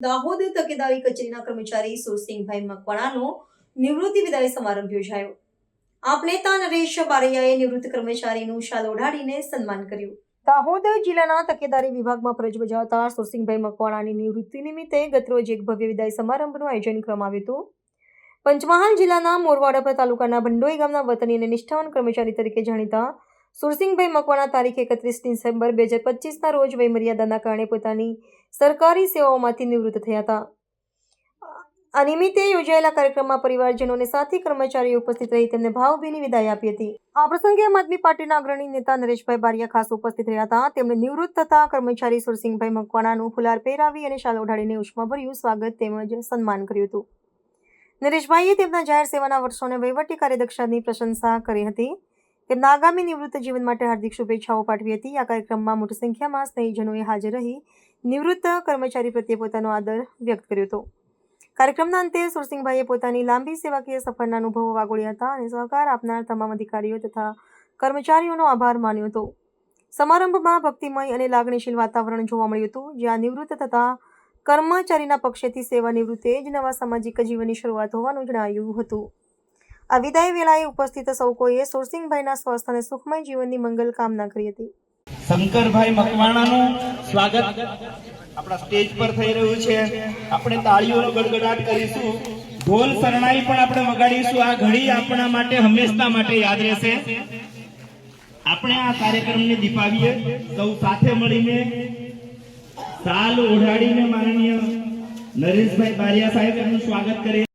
દાહોદ તકેદારી કચેરીના કર્મચારી સુરસિંહભાઈ મકવાણાનો નિવૃત્તિ વિદાય સમારંભ યોજાયો. આપ નેતા નરેશ બારૈયાએ નિવૃત્ત કર્મચારીનું શાલ ઓઢાડીને સન્માન કર્યું. દાહોદ જિલ્લાના તકેદારી વિભાગમાં ફરજ બજાવતા સુરસિંહભાઈ મકવાણાની નિવૃત્તિ નિમિત્તે ગતરોજ એક ભવ્ય વિદાય સમારંભનું આયોજન કરવામાં આવ્યું હતું. પંચમહાલ જિલ્લાના મોરવાડા તાલુકાના ભંડોઈ ગામના વતની અને નિષ્ઠાવાન કર્મચારી તરીકે જાણીતા સુરસિંહભાઈ મકવાણા તારીખ એકત્રીસ ડિસેમ્બર બે હજાર પચીસના રોજ વયમર્યાદાના કારણે પોતાની સરકારી સેવાઓમાંથી નિવૃત્ત થયા હતા. આ નિમિત્તે યોજાયેલા કાર્યક્રમમાં પરિવારજનોને સાથી કર્મચારીઓ ઉપસ્થિત રહી તેમને ભાવભીની વિદાય આપી હતી. આ પ્રસંગે આમ આદમી પાર્ટીના અગ્રણી નેતા નરેશભાઈ બારિયા ખાસ ઉપસ્થિત રહ્યા હતા. તેમણે નિવૃત્ત થતા કર્મચારી સુરસિંહભાઈ મકવાણાનું ફુલાર પહેરાવી અને શાલ ઓઢાડીને ઉષ્માભર્યું સ્વાગત તેમજ સન્માન કર્યું હતું. નરેશભાઈએ તેમના જાહેર સેવાના વર્ષોને વહીવટી કાર્યદક્ષતાની પ્રશંસા કરી હતી. તેમના આગામી નિવૃત્ત જીવન માટે હાર્દિક શુભેચ્છાઓ પાઠવી હતી. આ કાર્યક્રમમાં મોટી સંખ્યામાં સ્નેહીજનોએ હાજર રહી નિવૃત્ત કર્મચારી પ્રત્યે પોતાનો આદર વ્યક્ત કર્યો હતો. કાર્યક્રમના અંતે સુરસિંહભાઈએ પોતાની લાંબી સેવાકીય સફરના અનુભવો વાગોળ્યા હતા અને સહકાર આપનાર તમામ અધિકારીઓ તથા કર્મચારીઓનો આભાર માન્યો હતો. સમારંભમાં ભક્તિમય અને લાગણીશીલ વાતાવરણ જોવા મળ્યું હતું, જ્યાં નિવૃત્ત થતા કર્મચારીના પક્ષેથી સેવા નિવૃત્તે જ નવા સામાજિક જીવનની શરૂઆત હોવાનું જણાવ્યું હતું. આ વિદાય વેળાએ ઉપસ્થિત સૌ કોઈએ સુરસિંહભાઈના સ્વસ્થ અને સુખમય જીવનની મંગલ કામના કરી હતી. શંકરભાઈ મકવાણાનું સ્વાગત. આપણા સ્ટેજ પર થઈ રહ્યું છે. આપણે તાળીઓનો ગડગડાટ કરીશું. ઢોલ શરણાઈ પણ આપણે વગાડીશું. આ ઘડી આપણા માટે હંમેશા માટે યાદ રહેશે. આપણે આ કાર્યક્રમને દીપાવીએ. સૌ સાથે મળીને સાલ ઓઢાડીને માનનીય નરેશભાઈ બારિયા સાહેબ એમનું સ્વાગત કરીએ.